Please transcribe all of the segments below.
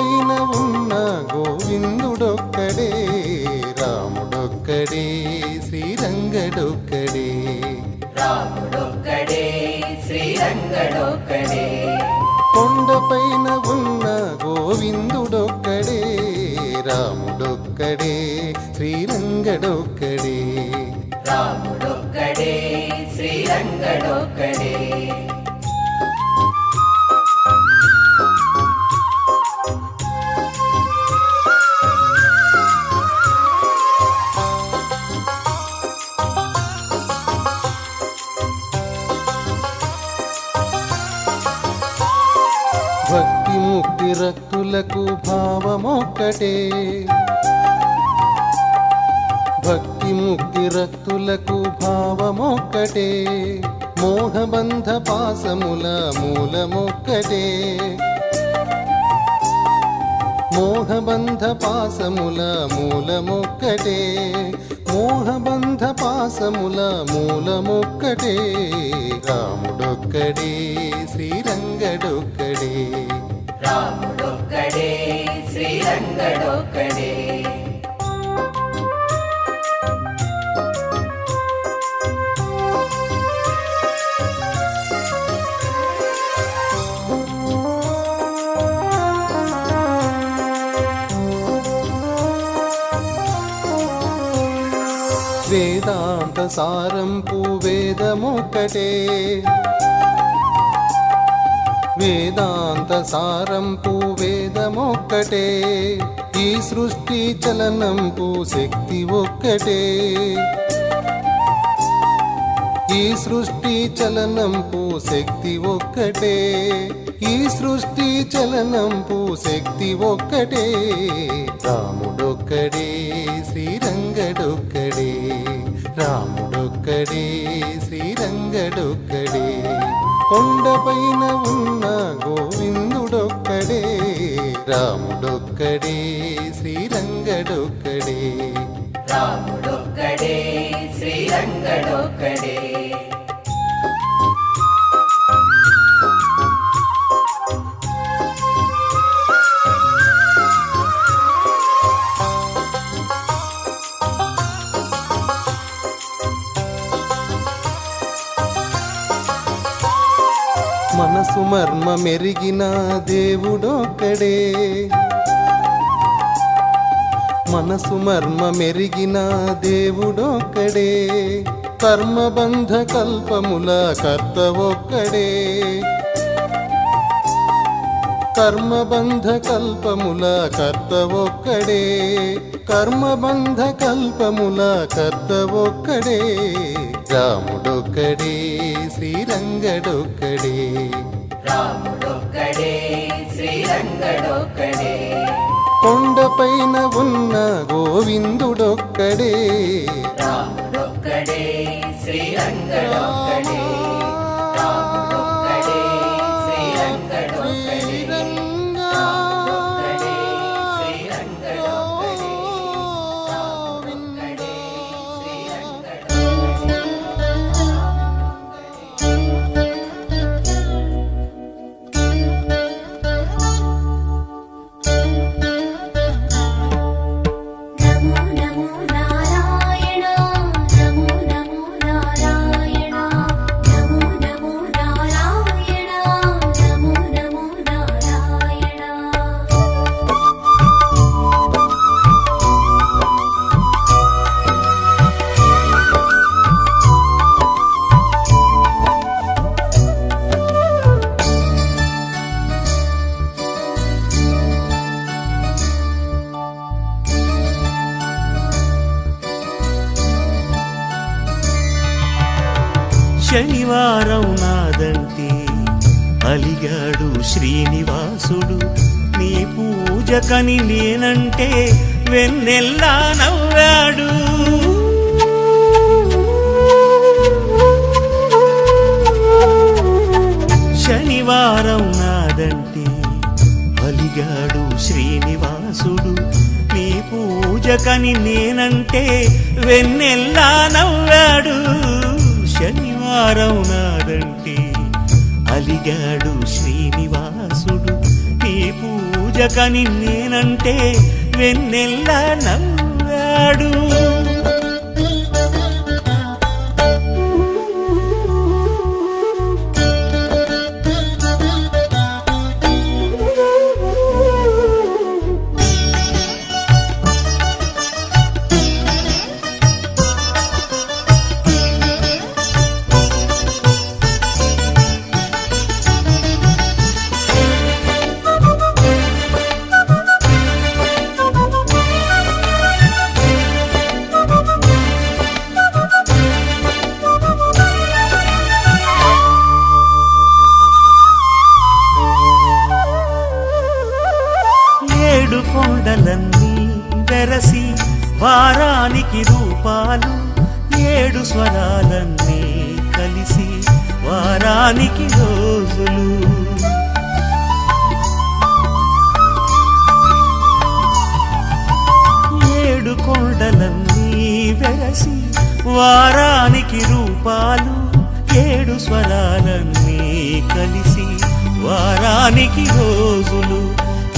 కొండపైన ఉన్న గోవిందుడొక్కడే రాముడొక్కడే శ్రీరంగడొక్కడే. రాముడొక్కడే శ్రీరంగడొక్కడే. కొండపైన ఉన్న గోవిందుడొక్కడే రాముడొక్కడే శ్రీరంగడొక్కడే. రాముడొక్కడే శ్రీరంగడొక్కడే. ఒక్కటే భక్తి ముక్తి రక్తులకు భావమొక్కటే. మోహబంధ పాసముల మూలమొక్కటే. మోహబంధ పాసముల మూలమొక్కటే. మోహబంధ పాసముల మూలమొక్కటే. రాముడొక్కడే శ్రీరంగడొక్కడే. రాముడొక్కడే. శ్రీరంగడొక్కడే వేదాంత సారం వేదమొక్కటే వేదాంత సారంపు వేదమొక్కటే. ఈ సృష్టి చలనంపు శక్తి ఒక్కటే. ఈ సృష్టి చలనంపు శక్తి ఒక్కటే. ఈ సృష్టి చలనంపు శక్తి ఒక్కటే. రాముడొక్కడే శ్రీరంగడొక్కడే రాముడొక్కడే. కొండపైన ఉన్న గోవిందుడొక్కడే రాముడొక్కడే శ్రీరంగడొక్కడే. రాముడొక్కడే శ్రీరంగడొక్కడే. మర్మ మెరిగిన దేవుడొక్కడే. మనసు మర్మ మెరిగిన దేవుడొక్కడే. కర్మబంధ కల్పముల కర్త ఒక్కడే కర్మబంధ కల్పముల కర్త ఒక్కడే కర్మబంధ కల్పముల కర్త ఒక్కడే రాముడొక్కడే శ్రీరంగడొక్కడే. రాముడొక్కడే శ్రీరంగడొక్కడే. కొండపైన ఉన్న గోవిందుడొక్కడే. రాముడొక్కడే శ్రీరంగడొక్కడే. పూజకని నేనంటే వెన్నెల్లా నవ్వాడు. శనివారం నాదంటే బలిగాడు శ్రీనివాసుడు. నీ పూజకని నేనంటే వెన్నెల్లా నవ్వాడు. శనివారం నాదంటే అలిగాడు శ్రీ నీ నేనంటే వెన్నెల్లా నవ్వాడు. వారానికి రోజులు. ఏడు కొండలన్నీ వెరసి వారానికి రూపాలు ఏడు స్వరాలన్నీ కలిసి వారానికి రోజులు.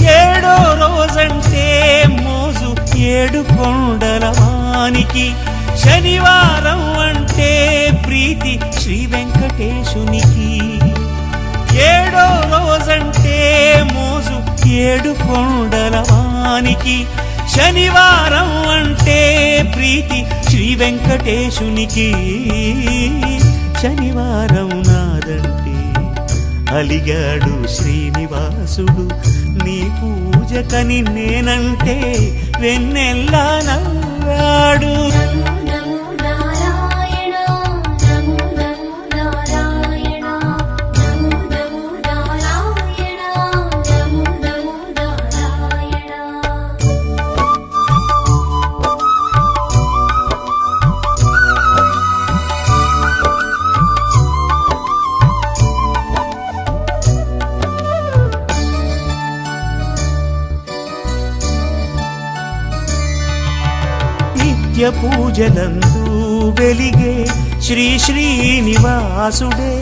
ఏడో రోజంటే మోజు ఏడు కొండల వానికి శనివారం అంటే ఏడు కొండల వానికి శనివారం అంటే ప్రీతి శ్రీ వెంకటేశునికి. శనివారం నాదంటే అలిగాడు శ్రీనివాసుడు. నీ పూజకని నేనంటే వెన్నెల్లా నవ్వాడు. నిత్య పూజలందు వెలిగే శ్రీ శ్రీనివాసుడే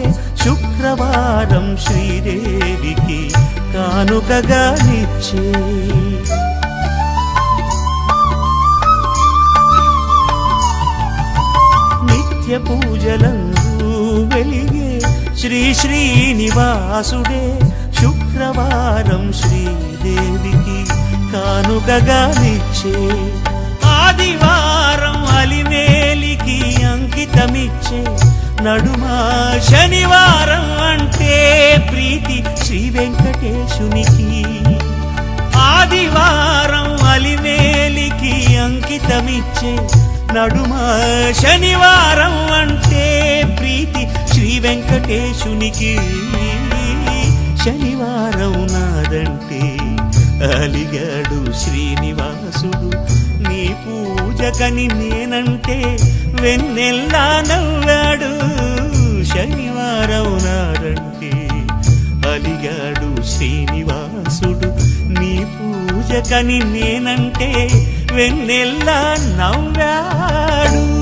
శుక్రవారం శ్రీదేవికి కానుకగా నిచ్చే. నిత్య పూజలందు వెలిగే శ్రీ శ్రీనివాసుడే శుక్రవారం శ్రీదేవికి కానుకగా నిచ్చే. ఆదివారం అంకితమిచ్చే నడుమా శనివారం అంటే ప్రీతి శ్రీ వెంకటేశునికి. ఆదివారం అలివేలికి అంకితమిచ్చే నడుమ శనివారం అంటే ప్రీతి శ్రీ వెంకటేశునికి. శనివారం నాదంటే అలిగాడు శ్రీనివాసుడు. నీ పూజకని నేనంటే వెన్నెల్లా నవ్వాడు. శనివారం నాడంటే అలిగాడు శ్రీనివాసుడు. నీ పూజకని నేనంటే వెన్నెల్లా నవ్వాడు.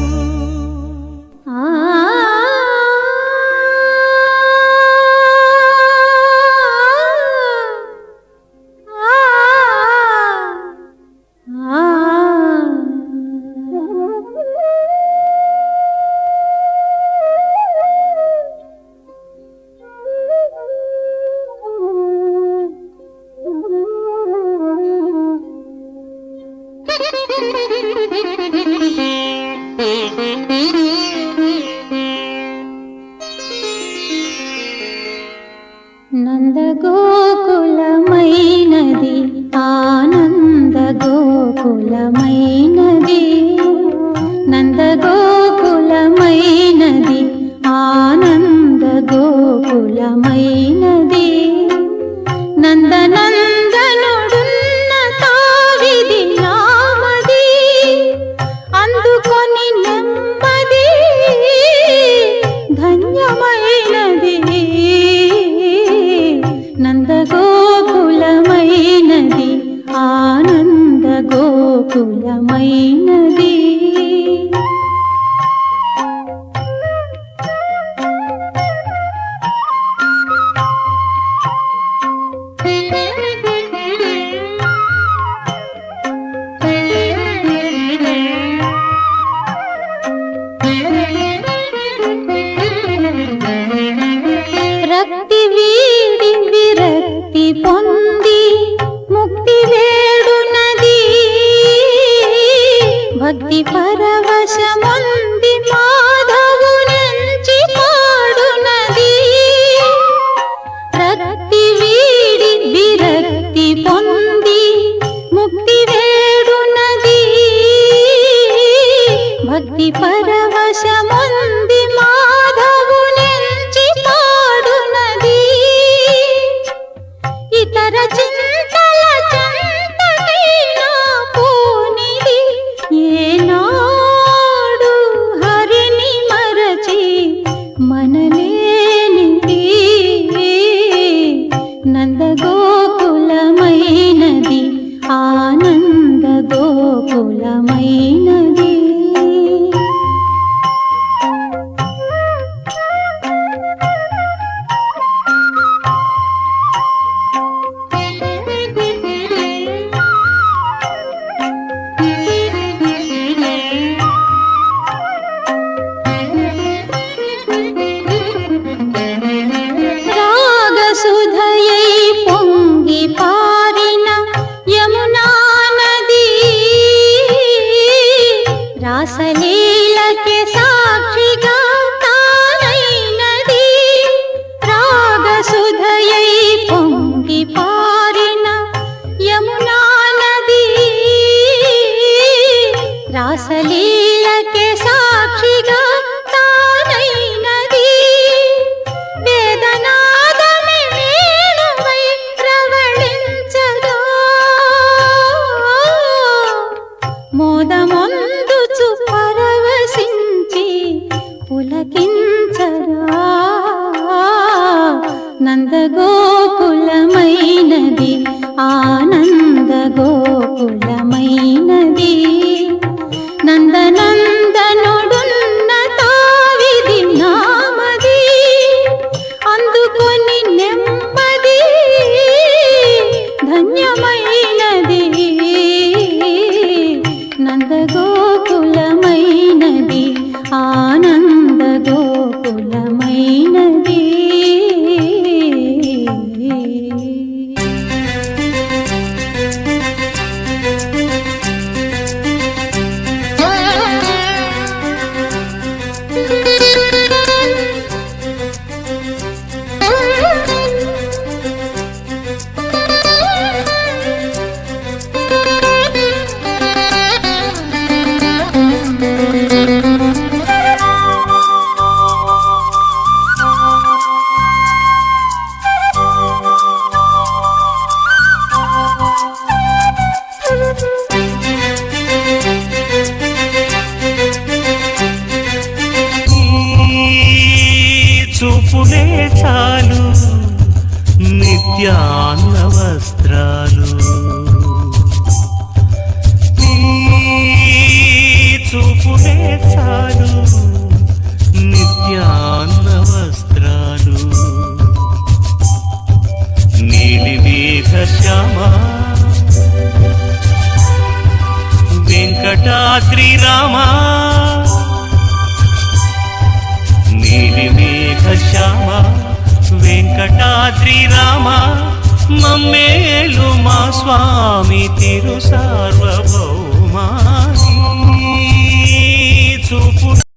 మేలు మా స్వామి తిరు సార్వభౌ